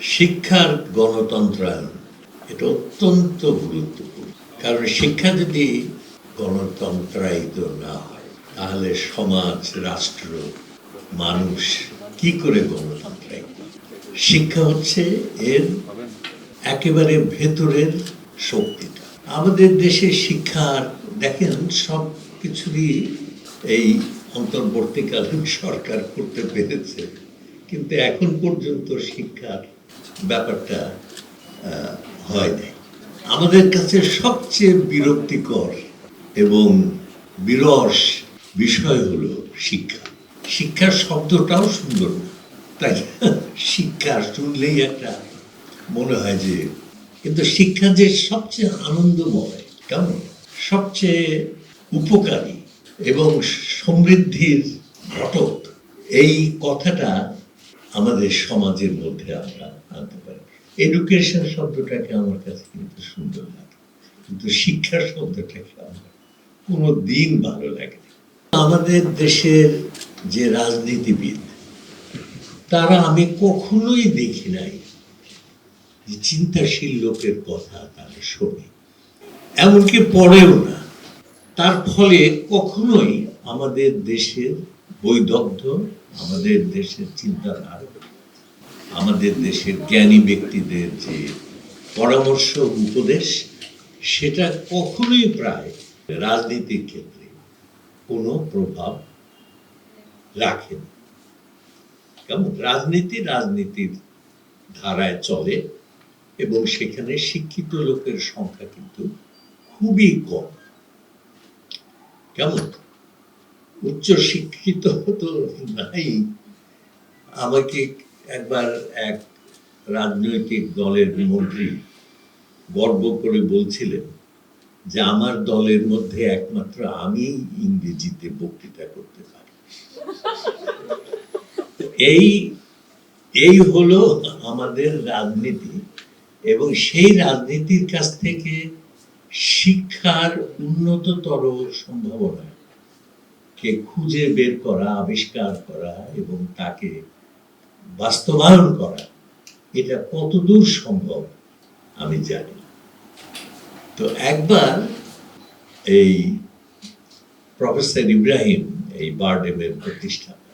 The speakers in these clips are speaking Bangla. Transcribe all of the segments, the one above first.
শিক্ষার গণতন্ত্রায়ন, এটা অত্যন্ত গুরুত্বপূর্ণ। কারণ শিক্ষা যদি গণতন্ত্রায়িত না হয়, তাহলে সমাজ, রাষ্ট্র, মানুষ কি করে গণতন্ত্রায়িত? শিক্ষা হচ্ছে এর একেবারে ভেতরের শক্তিটা। আমাদের দেশে শিক্ষার, দেখেন, সব কিছুরই এই অন্তর্বর্তীকালীন সরকার করতে পেরেছে, কিন্তু এখন পর্যন্ত শিক্ষার ব্যাপারটা হয় নাই। আমাদের কাছে সবচেয়ে বিরক্তিকর এবং বিরস বিষয় হলো শিক্ষা। শিক্ষার শব্দটাও সুন্দর না। তাই শিক্ষা শুনলেই একটা মনে হয় যে, কিন্তু শিক্ষা যে সবচেয়ে আনন্দময়, কেমন? সবচেয়ে উপকারী এবং সমৃদ্ধির ঘটক। এই কথাটা আমাদের সমাজের মধ্যে আমরা আনতে পারি। এডুকেশন শব্দটাকে আমার কাছে কিন্তু সুন্দর লাগে। কিন্তু শিক্ষা শব্দটাকে আমার কোনো দিন ভালো লাগে আমাদের দেশের যে রাজনীতিবিদ, তারা আমি কখনোই দেখি নাই যে চিন্তাশীল লোকের কথা তারা শোনে। এমনকি পড়েও না। তার ফলে কখনোই আমাদের দেশের বৈদগ্ধ আমাদের দেশের চিন্তাধারা। আমাদের দেশের জ্ঞানী ব্যক্তিদের যে পরামর্শ, উপদেশ, সেটা কখনোই প্রায় রাজনীতির ক্ষেত্রে কোনো প্রভাব রাখে না। কেমন রাজনীতি রাজনীতির ধারায় চলে এবং সেখানে শিক্ষিত লোকের সংখ্যা কিন্তু খুবই কম। কেমন? উচ্চ শিক্ষিত তো নাই। আমাকে একবার এক রাজনৈতিক দলের মন্ত্রী গর্ব করে বলছিলেন যে আমার দলের মধ্যে একমাত্র আমি ইংরেজিতে বক্তৃতা করতে পারি। এই এই হলো আমাদের রাজনীতি এবং সেই রাজনীতির কাছ থেকে শিক্ষার উন্নততর সম্ভাবনা। কে খুঁজে বের করা, আবিষ্কার করা এবং তাকে বাস্তবায়ন করা, এটা কতদূর সম্ভব আমি জানি তো একবার এই প্রফেসর ইব্রাহিম, এই বারডেমের প্রতিষ্ঠাতা,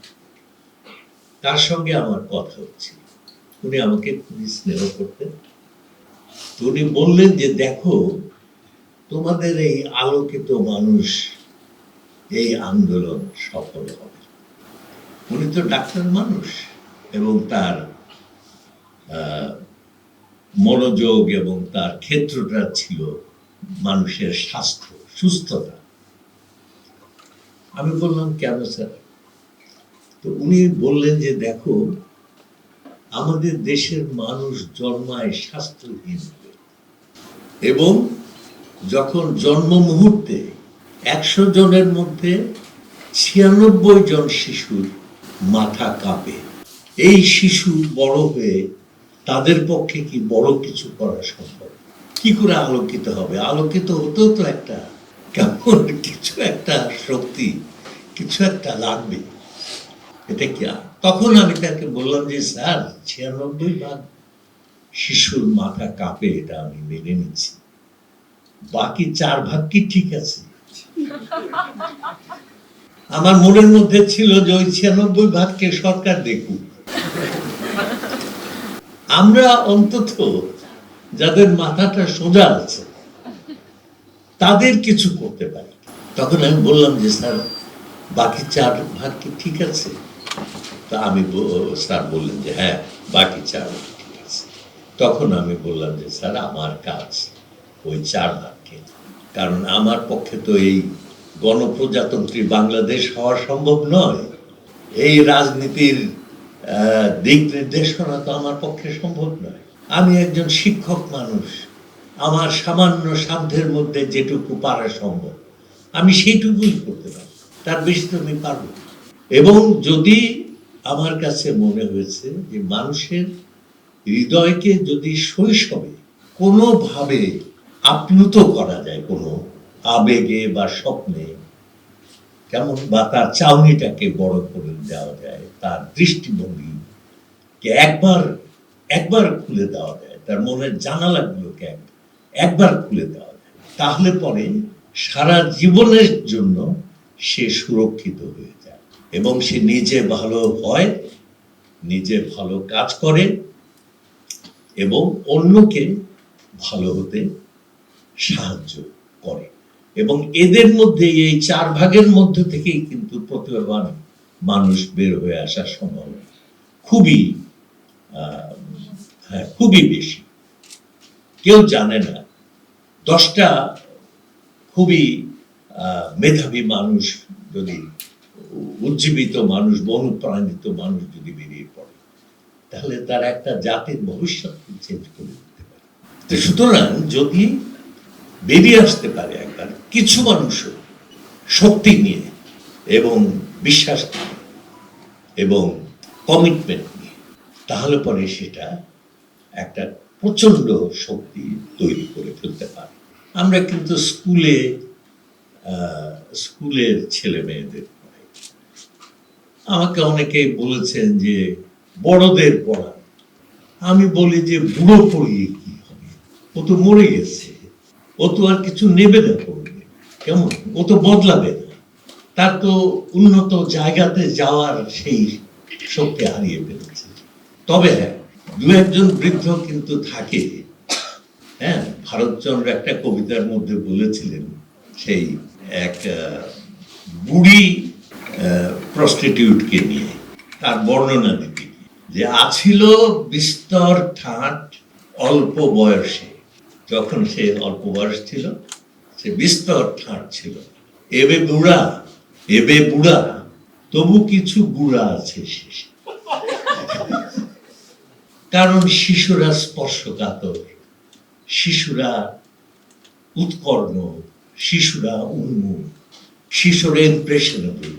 তার সঙ্গে আমার কথা হচ্ছিল। উনি আমাকে খুবই স্নেহ করতেন। তো উনি বললেন যে, দেখো, তোমাদের এই আলোকিত মানুষ এই আন্দোলন সফল হবে উনি তো ডাক্তার মানুষ এবং তার মনোযোগ এবং তার ক্ষেত্রটা ছিল মানুষের স্বাস্থ্য, সুস্থতা আমি বললাম, কেন স্যার তো উনি বললেন যে, দেখো, আমাদের দেশের মানুষ জন্মায় স্বাস্থ্যহীন। এবং যখন জন্ম মুহূর্তে একশো জনের মধ্যে ছিয়ানব্বই জন শিশুর মাথা কাঁপে। এই শিশু বড় হয়ে তাদের পক্ষে কি বড় কিছু করা সম্ভব? কি করে আলোকিত হবে? আলোকিত হতেও তো একটা কেমন কিছু একটা শক্তি, কিছু একটা লাগবে। এটা কি তখন আমি তাকে বললাম যে, স্যার, ছিয়ানব্বই ভাগ শিশুর মাথা কাঁপে, এটা আমি মেনে নিচ্ছি। বাকি চার ভাগ কি ঠিক আছে? আমার মনের মধ্যে ছিল যে ওই ছিয়ানব্বই ভাগকে সরকার দেখুক। আমরা অন্তত যাদের মাথাটা সোজা আছে, তাদের কিছু করতে পারি। তখন আমি বললাম যে, স্যার, বাকি চার ভাগ কি ঠিক আছে? তা আমি স্যার বললেন যে হ্যাঁ বাকি চার ভাগ ঠিক আছে। তখন আমি বললাম যে, স্যার, আমার কাজ ওই চার ভাগকে কারণ আমার পক্ষে তো এই গণপ্রজাতন্ত্রী বাংলাদেশ হওয়া সম্ভব নয়। এই রাজনীতির দিক নির্দেশনা তো আমার পক্ষে সম্ভব নয়। আমি একজন শিক্ষক মানুষ। আমার সামান্য সাধ্যের মধ্যে যেটুকু পারা সম্ভব, আমি সেইটুকুই করতে পারি তার বেশি তো আমি পারব। এবং যদি আমার কাছে মনে হয়েছে যে মানুষের হৃদয়কে যদি শৈশবে কোনোভাবে আপ্লুত করা যায় কোনো আবেগে বা স্বপ্নে। কেমন বা তার চাউনিটাকে বড় করে দেওয়া যায়, তার দৃষ্টিভঙ্গি একবার একবার খুলে দেওয়া যায়, তার মনের জানালাগুলোকে এক- একবার খুলে দেওয়া যায়। তাহলে পরে সারা জীবনের জন্য সে সুরক্ষিত হয়ে যায় এবং সে নিজে ভালো হয়, নিজে ভালো কাজ করে এবং অন্যকে ভালো হতে সাহায্য করে। এবং এদের মধ্যে, এই চার ভাগের মধ্যে থেকেই কিন্তু প্রতিভাবান মানুষ বের হয়ে আসার সম্ভাবনা খুবই হ্যাঁ খুবই বেশি। কেউ জানে না, দশটা খুবই মেধাবী মানুষ যদি, উজ্জীবিত মানুষ, বনুপ্রাণিত মানুষ যদি বেরিয়ে পড়ে, তাহলে তার একটা জাতির ভবিষ্যৎ চেঞ্জ করে দিতে পারে। সুতরাং যদি বেরিয়ে আসতে পারে একবার। কিছু মানুষও শক্তি নিয়ে এবং বিশ্বাস নিয়ে এবং কমিটমেন্ট নিয়ে, তাহলে পরে সেটা একটা প্রচণ্ড শক্তি তৈরি করে ফেলতে পারে। আমরা কিন্তু স্কুলে স্কুলের ছেলে মেয়েদের পড়াই। আমাকে অনেকে বলেছেন যে, বড়দের পড়ান। আমি বলি যে, বুড়ো পড়িয়ে কি হবে? ও তো মরে গেছে। ও তো আর কিছু নেবে পড়বে। কেমন? ও তো বদলাবে না। তার তো উন্নত জায়গাতে যাওয়ার সেই শক্তি হারিয়ে ফেলেছে। তবে হ্যাঁ দু একজন বৃদ্ধ কিন্তু থাকে। হ্যাঁ ভারতচন্দ্র একটা কবিতার মধ্যে বলেছিলেন, সেই এক বুড়ি প্রস্টিটিউটকে নিয়ে, তার বর্ণনা দিতে যে আছিল বিস্তর ঠাট অল্প বয়সে। যখন সে অল্প বয়স ছিল, সে বিস্তর ঠাট ছিল। এবে বুড়া এবে বুড়া, তবু কিছু বুড়া আছে শেষে। কারণ শিশুরা স্পর্শকাতর, শিশুরা উৎকর্ণ, শিশুরা উন্মুখ, শিশুরা ইমপ্রেশনেবল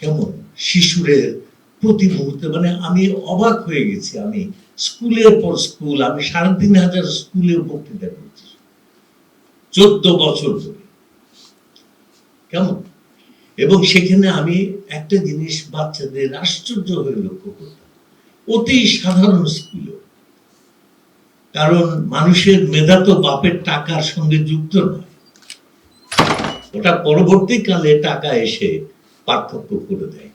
কেমন? শিশুরের প্রতি মুহূর্তে মানে আমি অবাক হয়ে গেছি, আমি স্কুলের পর স্কুল, আমি সাড়ে তিন হাজার স্কুলে বক্তৃতা করছি। চোদ্দ বছর ধরে। কেমন? এবং সেখানে আমি একটা জিনিস বাচ্চাদের আশ্চর্য হয়ে লক্ষ্য করতাম। অতি সাধারণ স্কুল। কারণ মানুষের মেধা তো বাপের টাকার সঙ্গে যুক্ত নয়। ওটা পরবর্তীকালে টাকা এসে পার্থক্য করে দেয়।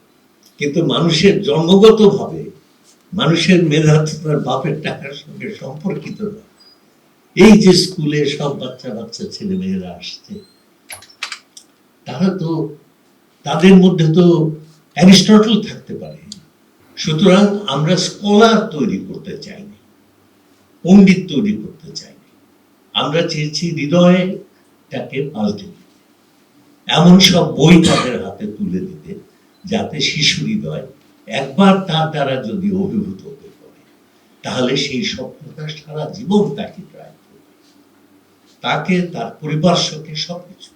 কিন্তু মানুষের জন্মগতভাবে মানুষের মেধা তো তার বাপের টাকার সঙ্গে সম্পর্কিত নয় এই যে স্কুলে সব বাচ্চা বাচ্চা ছেলে মেয়েরা আসছে, তারা তো তাদের মধ্যে তো অ্যারিস্টটল থাকতে পারে। সুতরাং আমরা স্কলার তৈরি করতে চাইনি, পণ্ডিত তৈরি করতে চাইনি। আমরা চেয়েছি হৃদয়টাকে পাল্টে দিতে। এমন সব বই তাদের হাতে তুলে দিতে, যাতে শিশু হৃদয় একবার তার দ্বারা যদি অভিভূত হতে পারে, তাহলে সেই স্বপ্নটা সারা জীবন তাকে প্রায় করবে। তাকে, তার পরিপার্শ্বকে সবকিছু।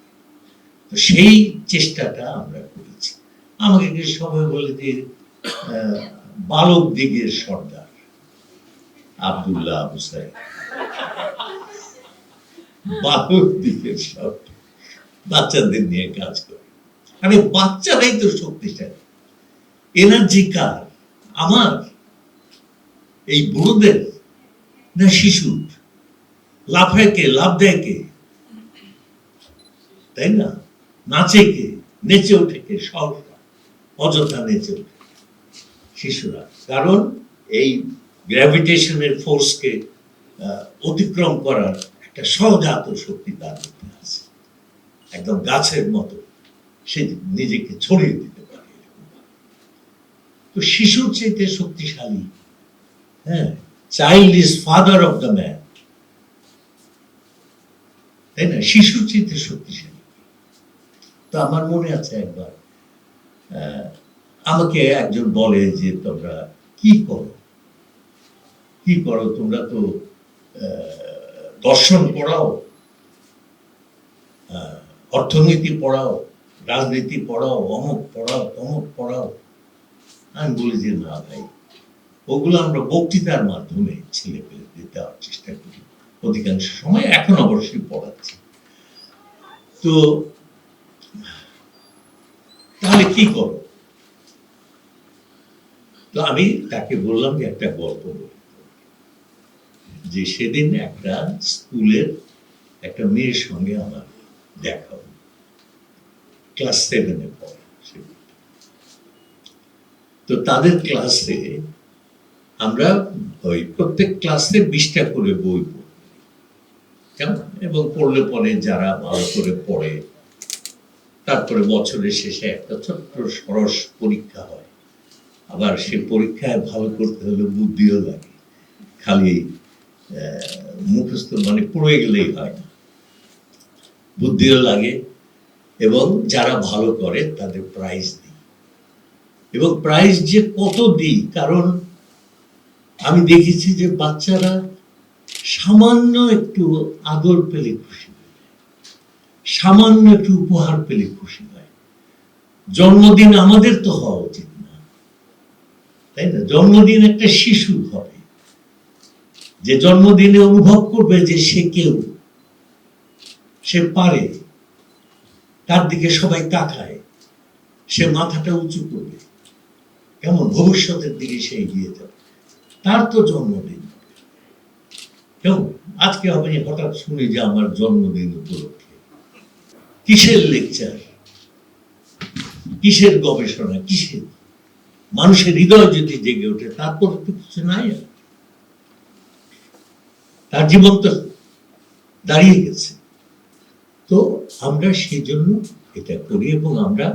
তো সেই চেষ্টাটা আমরা করেছি। আমাকে সবাই বলে যে বালক দিগের সর্দার, আব্দুল্লাহ আবু সাইদ। বালক দিগের সর্দার। বাচ্চাদের নিয়ে কাজ করে। আরে বাচ্চারাই তো শক্তিশালী। এনার্জি কার আমার, এই বুড়োদের না শিশুর? লাফায় কে? লাভ দেয় কে? তাই না? নাচে কে? নেচে ওঠে কে? সহসা অযথা নেচে ওঠে। শিশুরা। কারণ এই গ্র্যাভিটেশনের ফোর্সকে অতিক্রম করার একটা সহজাত শক্তি তার মধ্যে আছে। একদম গাছের মতো। সে নিজেকে ছড়িয়ে দিতে। তো শিশুর চাইতে শক্তিশালী। হ্যাঁ? Child is father of the man তাই না? শিশুর চাইতে শক্তিশালী। তো আমার মনে আছে একবার আমাকে একজন বলে যে তোমরা কি করো? কি করো? তোমরা তো দর্শন পড়াও অর্থনীতি পড়াও, রাজনীতি পড়াও, অমুক পড়াও, তমুক পড়াও। আমি বলি যে, না ভাই, ওগুলো আমরা বক্তৃতার মাধ্যমে ছেলে পেলে দেওয়ার চেষ্টা করি। অধিকাংশ সময় এখন অবশ্যই পড়াচ্ছি। তো তাহলে কি করো তো আমি তাকে বললাম যে, একটা গল্প বলি যে সেদিন একটা স্কুলের একটা মেয়ের সঙ্গে আমার দেখা হলো। ক্লাস সেভেনে পড়ে সে। তো তাদের ক্লাসে আমরা ওই প্রত্যেক ক্লাসে বিশটা করে বই এবং পড়লে পরে যারা ভালো করে পড়ে, তারপরে বছরের শেষে একটা ছোট্ট সরস পরীক্ষা হয়। আবার সে পরীক্ষায় ভালো করতে হলে বুদ্ধিও লাগে। খালি মুখস্থ মানে পড়ে গেলেই হয় না। বুদ্ধিও লাগে এবং যারা ভালো করে তাদের প্রাইজ দিই এবং প্রাইজ যে কত দিই, কারণ আমি দেখেছি যে বাচ্চারা সামান্য একটু আদর পেলে খুশি সামান্য একটু উপহার পেলে খুশি হয়। জন্মদিন আমাদের তো হওয়া উচিত না, তাই না? জন্মদিন একটা শিশু হবে, যে জন্মদিনে অনুভব করবে যে সে কেউ, সে পারে, তার দিকে সবাই তাকায়, সে মাথাটা উঁচু করবে। কেমন ভবিষ্যতের দিকে সে এগিয়ে যাবে তার তো জন্মদিন। কেমন? আজকে আমি হঠাৎ শুনি যে আমার জন্মদিন উপলক্ষে। কিসের লেকচার? কিসের গবেষণা? কিসের? মানুষের হৃদয় যদি জেগে ওঠে তারপর তো কিছু নাই। তার জীবন তো দাঁড়িয়ে গেছে। তো আমরা সেই জন্য এটা করি এবং আমরা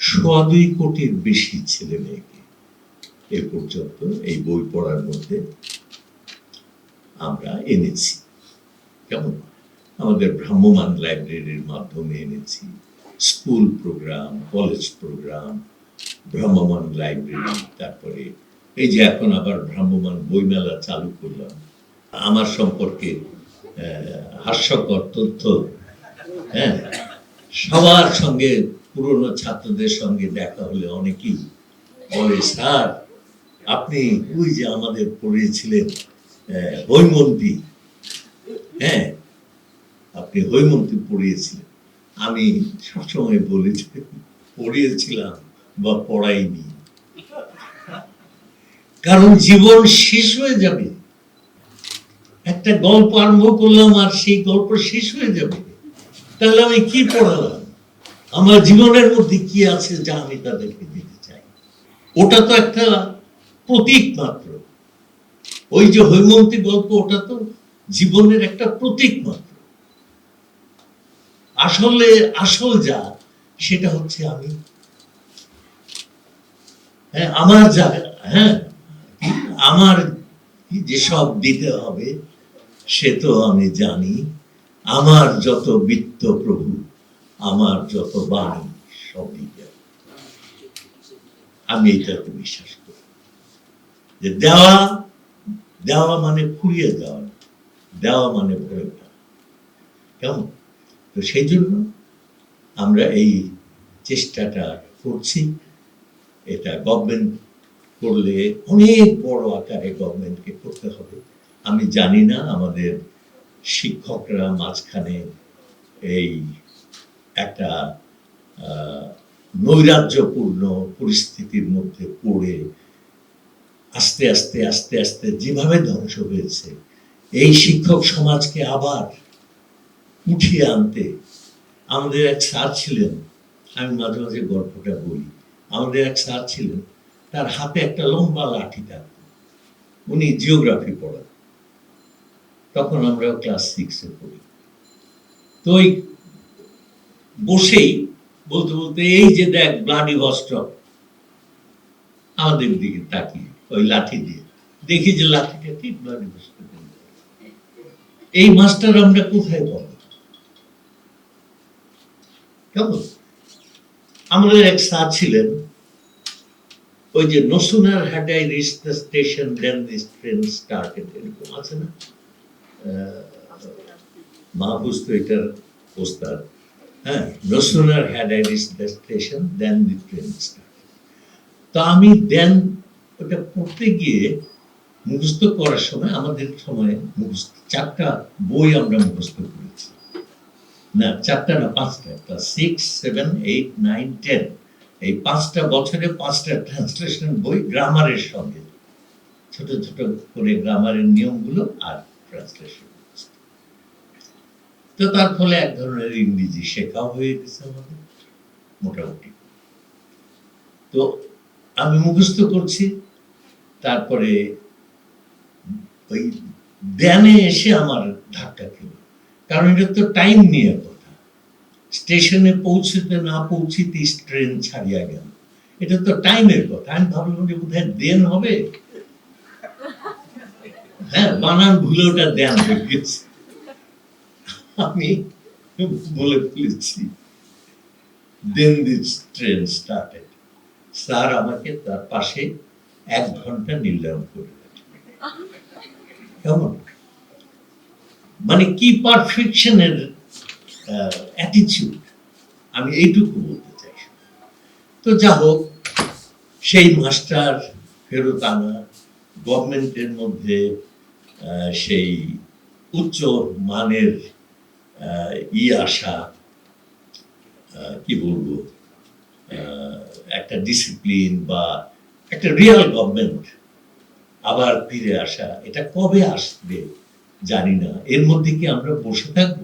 সোয়া দুই কোটির বেশি ছেলে মেয়েকে এ পর্যন্ত এই বই পড়ার মধ্যে আমরা এনেছি। কেমন? আমাদের ভ্রাম্যমান লাইব্রেরির মাধ্যমে এনেছি। স্কুল প্রোগ্রাম, কলেজ প্রোগ্রাম ভ্রাম্যমান লাইব্রেরি, তারপরে এই যে এখন আবার ভ্রাম্যমান বইমেলা চালু করলাম, আমার সম্পর্কে হাস্যকর তথ্য হ্যাঁ? সবার সঙ্গে পুরনো ছাত্রদের সঙ্গে দেখা হলে অনেকেই বলে, স্যার আপনি ওই যে আমাদের পড়িয়েছিলেন হৈমন্তী। হ্যাঁ আপনি হৈমন্তী পড়িয়েছিলেন। আমি সবসময় বলি যে, পড়িয়েছিলাম বা পড়াইনি। কারণ জীবন শেষ হয়ে যাবে। একটা গল্প আরম্ভ করলাম আর সেই গল্প শেষ হয়ে যাবে। তাহলে আমি কি পড়ালাম? আমার জীবনের মধ্যে কি আছে যা আমি তাদেরকে দিতে চাই? ওটা তো একটা প্রতীক মাত্র। ওই যে হৈমন্তী গল্প, ওটা তো জীবনের একটা প্রতীক মাত্র। আসলে আসল যা, সেটা হচ্ছে আমি। হ্যাঁ আমার যা হ্যাঁ আমার যেসব দিতে হবে, সে তো আমি জানি। আমার যত বিত্ত প্রভু, আমার যত বাণী, সব দিতে। আমি এটাতে বিশ্বাস করি। যে দেওয়া দেওয়া মানে ফুরিয়ে দেওয়া দেওয়া মানে ভরে দেওয়া কেমন? তো সেই জন্য আমরা এই চেষ্টাটা করছি। এটা গভর্নমেন্ট করলে অনেক বড় আকারে গভর্নমেন্টকে করতে হবে। আমি জানি না আমাদের শিক্ষকরা মাঝখানে এই একটা নৈরাজ্যপূর্ণ পরিস্থিতির মধ্যে পড়ে আস্তে আস্তে আস্তে আস্তে যেভাবে ধ্বংস হয়েছে, এই শিক্ষক সমাজকে আবার উঠিয়ে আনতে আমাদের এক স্যার ছিলেন, আমি মাঝে মাঝে গল্পটা বলি, আমাদের এক স্যার ছিলেন, তার হাতে একটা লম্বা লাঠি থাকতো, উনি জিওগ্রাফি পড়ান তখন আমরা ক্লাস সিক্সে পড়ি। তো ওই বসেই বলতে বলতে, এই যে দেখ ব্লাডি ভস্টক আমাদের দিকে তাকিয়ে। ওই লাঠি দিয়ে দেখি যে লাঠিটা ঠিক ব্লাডি ভস্টক এই মাস্টার আমরা কোথায় পাবো কেমন আমাদের এক স্যার ছিলেন ওই যে had I reached the station then this train started এরকম আছে না আহ, মাহফুজ তো এটার ওস্তাদ হ্যাঁ sooner had I reached the station then the train started তো আমি দেন ওটা পড়তে গিয়ে মুখস্থ করার সময় আমাদের সময় মুখস্থ, চারটা বই আমরা মুখস্থ করেছি। না, চারটা না, পাঁচটা class six seven eight nine ten এই পাঁচটা বছরে পাঁচটা ট্রান্সলেশন বই গ্রামারের সঙ্গে। ছোট ছোট করে গ্রামারের নিয়মগুলো আর ট্রান্সলেশন তো তার ফলে এক ধরনের ইংরেজি শেখাও হয়ে গেছে আমাদের, মোটামুটি। তো আমি মুখস্থ করছি। তারপরে ওই ধ্যানে এসে আমার ধাক্কা খেল। কারণ এটা তো টাইম নিয়ে কথা। স্টেশনে পৌঁছতে না পৌঁছিতে ট্রেন ছাড়িয়া গেল। এটা তো টাইমের কথা। আমি ভাবলাম যে বোধহয় দেন হবে। হ্যাঁ বানান ভুলে ওটা দেন হয়ে আমি বলে ফেলেছি then this train started sir আমাকে তার পাশে এক ঘণ্টা নির্ধারণ করে। কেমন? মানে কি পারফেকশনের অ্যাটিচিউড আমি এইটুকু বলতে চাই। তো যা হোক, সেই মাস্টার ফেরত আনা গভর্নমেন্টের মধ্যে সেই উচ্চ মানের ই আসা কি বলব একটা ডিসিপ্লিন বা একটা রিয়েল গভর্নমেন্ট আবার ফিরে আসা, এটা কবে আসবে জানি না। এর মধ্যে কি আমরা বসে থাকব?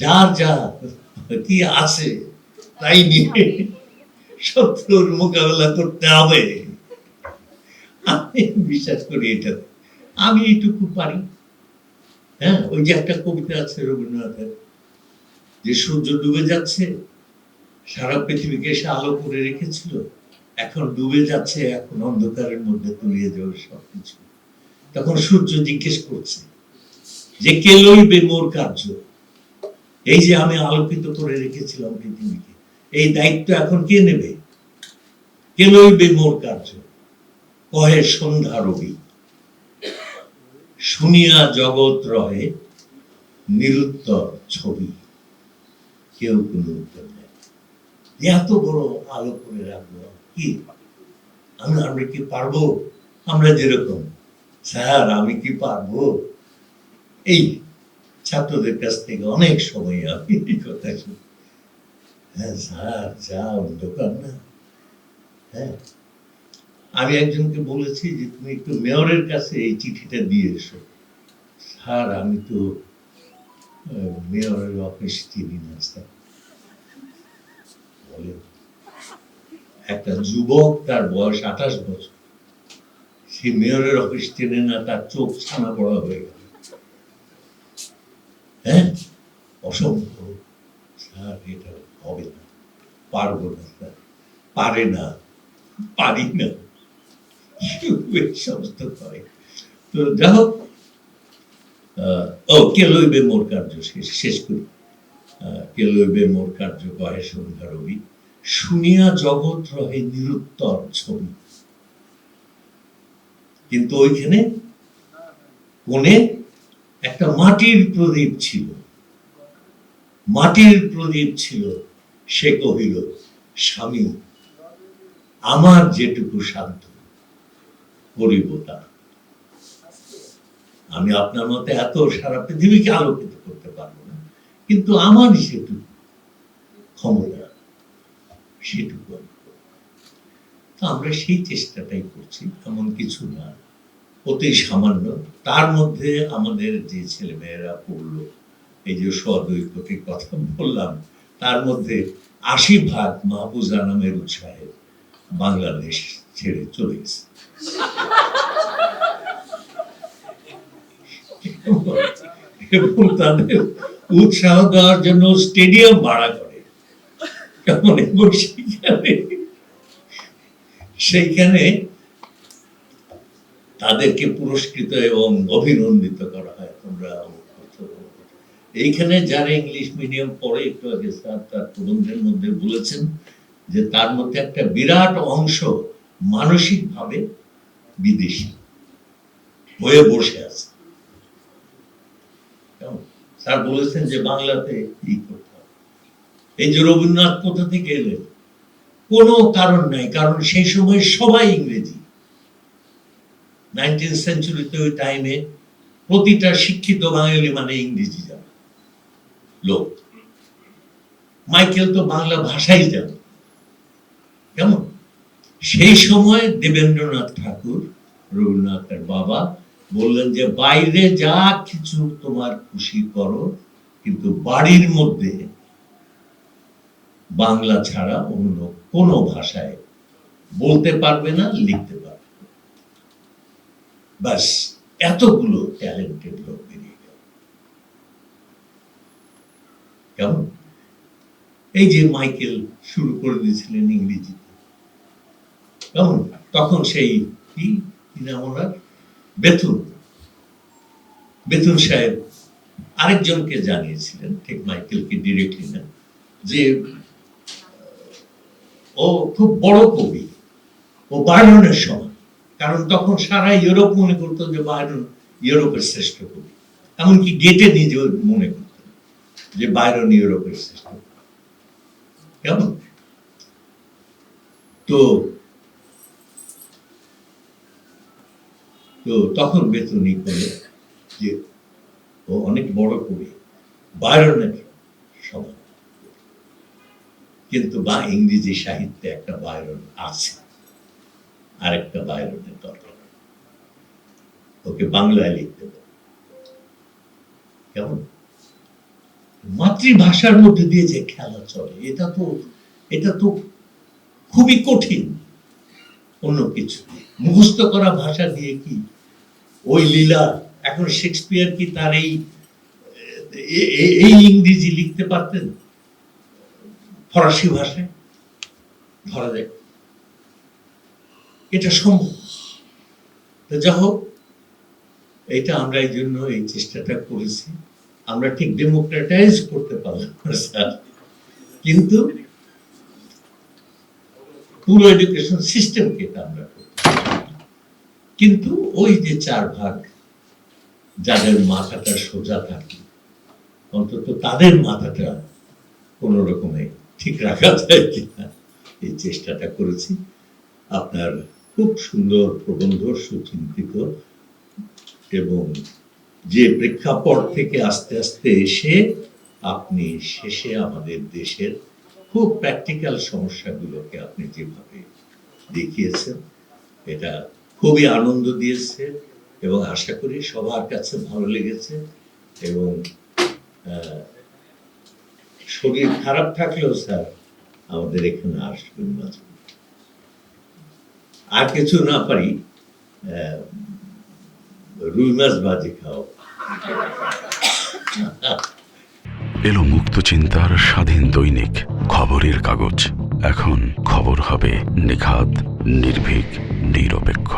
যার যা কি আছে, তাই নিয়ে শত্রুর মোকাবেলা করতে হবে। আমি বিশ্বাস করি এটা। আমি এইটুকু পারি। হ্যাঁ ওই যে একটা কবিতা আছে রবীন্দ্রনাথের, যে সূর্য ডুবে যাচ্ছে, সারা পৃথিবীকে সে আলো করে রেখেছিল। এখন ডুবে যাচ্ছে, এখন অন্ধকারের মধ্যে তলিয়ে যাবে সবকিছু। তখন সূর্য জিজ্ঞেস করছে, যে কে লইবে মোর কার্য? এই যে আমি আলোকিত করে রেখেছিলাম পৃথিবীকে, এই দায়িত্ব এখন কে নেবে? কে লইবে মোর কার্য? কহে সন্ধ্যা রবি। শুনিয়া জগৎ রহে নিরুত্তর ছবি, কেউ কোনো উত্তর দেয় এত বড় আলো করে রাখব কি? আমরা কি পারব? আমরা যেরকম। স্যার, আমি কি পারব? এই ছাত্রদের কাছ থেকে অনেক সময় আমি এই কথা শুনি। হ্যাঁ স্যার যা দোকান না। হ্যাঁ। আমি একজনকে বলেছি যে, তুমি একটু মেয়রের কাছে এই চিঠিটা দিয়ে এসো। স্যার, আমি তো মেয়রের অফিস চিনি না, স্যার। বলে একটা যুবক, তার বয়স আঠাশ বছর। সে মেয়রের অফিস চেনে না, তার চোখ ছানা পড়া হয়ে গেল। হ্যাঁ? অসম্ভব। স্যার, এটা হবে না। পারব না, স্যার। পারে না। পারি না। সমস্ত করে। তো যাই হোক ও, কে লইবে মোর কার্য? শেষ করি। কে লইবে মোর কার্য? কহে সন্ধ্যা রবি। শুনিয়া জগৎ রহে নিরুত্তর ছবি। কিন্তু ওইখানে কোণে একটা মাটির প্রদীপ ছিল। মাটির প্রদীপ ছিল, সে কহিল, স্বামী, আমার যেটুকু সাধ্য, করিব তা। আমি আপনার মতে এত সারা পৃথিবীকে আলোকিত করতে পারব না, কিন্তু আমার সেটুকু ক্ষমতা সেটুকু। তো আমরা সেই চেষ্টাটাই করছি, এমন কিছু না। অতি সামান্য। তার মধ্যে আমাদের যে ছেলে মেয়েরা পড়ল, এই যে সদৈ কথা বললাম, তার মধ্যে আশি ভাগ মাহবুজা নামের উৎসাহে বাংলাদেশ ছেড়ে চলে গেছে। এবং তাদের উৎসাহ দেওয়ার জন্য স্টেডিয়াম ভাড়া করে। কেমন এবং সেইখানে তাদেরকে পুরস্কৃত এবং অভিনন্দিত করা হয়, তোমরা এইখানে যারা ইংলিশ মিডিয়াম পড়ে, একটু আগে স্যার তার প্রবন্ধের মধ্যে বলেছেন যে তার মধ্যে একটা বিরাট অংশ মানসিকভাবে বিদেশি হয়ে বসে আছে। স্যার বলেছেন যে বাংলাতে ই করতে এই যে রবীন্দ্রনাথ কোথা থেকে এলেন? কোনো কারণ নাই, কারণ সেই সময় সবাই ইংরেজি। নাইনটিন সেঞ্চুরিতে ওই টাইমে প্রতিটা শিক্ষিত বাঙালি মানে ইংরেজি জানে, লোক। মাইকেল তো বাংলা ভাষাই জানে। কেমন? সেই সময় দেবেন্দ্রনাথ ঠাকুর রবীন্দ্রনাথের বাবা, বললেন যে, বাইরে যা কিছু তোমার খুশি করো, কিন্তু বাড়ির মধ্যে বাংলা ছাড়া অন্য কোনো ভাষায় বলতে পারবে না, লিখতে পারবে। ব্যাস, এতগুলো ট্যালেন্টেড লোক বেরিয়ে গেল। কেমন? এই যে মাইকেল শুরু করে দিয়েছিলেন ইংরেজিতে। কেমন? তখন সেই কি? নাম ওনার? বেতন বেতন সাহেব আরেকজনকে জানিয়েছিলেন, ঠিক মাইকেলকে ডিরেক্টলি না, যে ও খুব বড় কবি। ও বায়রনের সমান কারণ তখন সারা ইউরোপ মনে করতো যে বায়রন ইউরোপের শ্রেষ্ঠ কবি। এমনকি গেটে নিজেও মনে করতেন যে বায়রন ইউরোপের শ্রেষ্ঠ। কেমন? তো তো তখন বেতনই করে যে ও অনেক বড় কবি। বায়রনের সমান কিন্তু বা ইংরেজি সাহিত্যে একটা বায়রন আছে। আরেকটা বায়রনের দরকার। ওকে বাংলায় লিখতে হবে কেমন? মাতৃভাষার মধ্যে দিয়ে যে খেলা চলে, এটা তো এটা তো খুবই কঠিন। অন্য কিছু মুখস্থ করা ভাষা দিয়ে কি? ওই লীলা, এখন শেক্সপিয়ার কি তার এই এই ইংরেজি লিখতে পারতেন? ফরাসি ভাষায় ধরা যায় এটা সম্ভব। যা হোক এটা আমরা এই জন্য এই চেষ্টাটা করেছি। আমরা ঠিক ডেমোক্রেটাইজ করতে পারলাম স্যার। কিন্তু পুরো এডুকেশন সিস্টেমকে এটা আমরা কিন্তু ওই যে চার ভাগ, যাদের মাথাটা সোজা থাকে, অন্তত তাদের মাথাটা কোন রকমে ঠিক রাখা যায় কিনা? এই চেষ্টাটা করেছি। আপনার খুব সুন্দর, প্রবন্ধ, সুচিন্তিত এবং যে প্রেক্ষাপট থেকে আস্তে আস্তে এসে আপনি শেষে আমাদের দেশের খুব প্র্যাকটিক্যাল সমস্যাগুলোকে আপনি যেভাবে দেখিয়েছেন, এটা খুবই আনন্দ দিয়েছে এবং আশা করি সবার কাছে ভালো লেগেছে এবং শরীর খারাপ থাকলেও স্যার, আমাদের এখানে আসবেন মাঝে আর কিছু না পারি রুই মাছ ভাজি খাও। এলো মুক্ত চিন্তার স্বাধীন দৈনিক খবরের কাগজ। এখন খবর হবে নিখাত নির্ভীক, নিরপেক্ষ।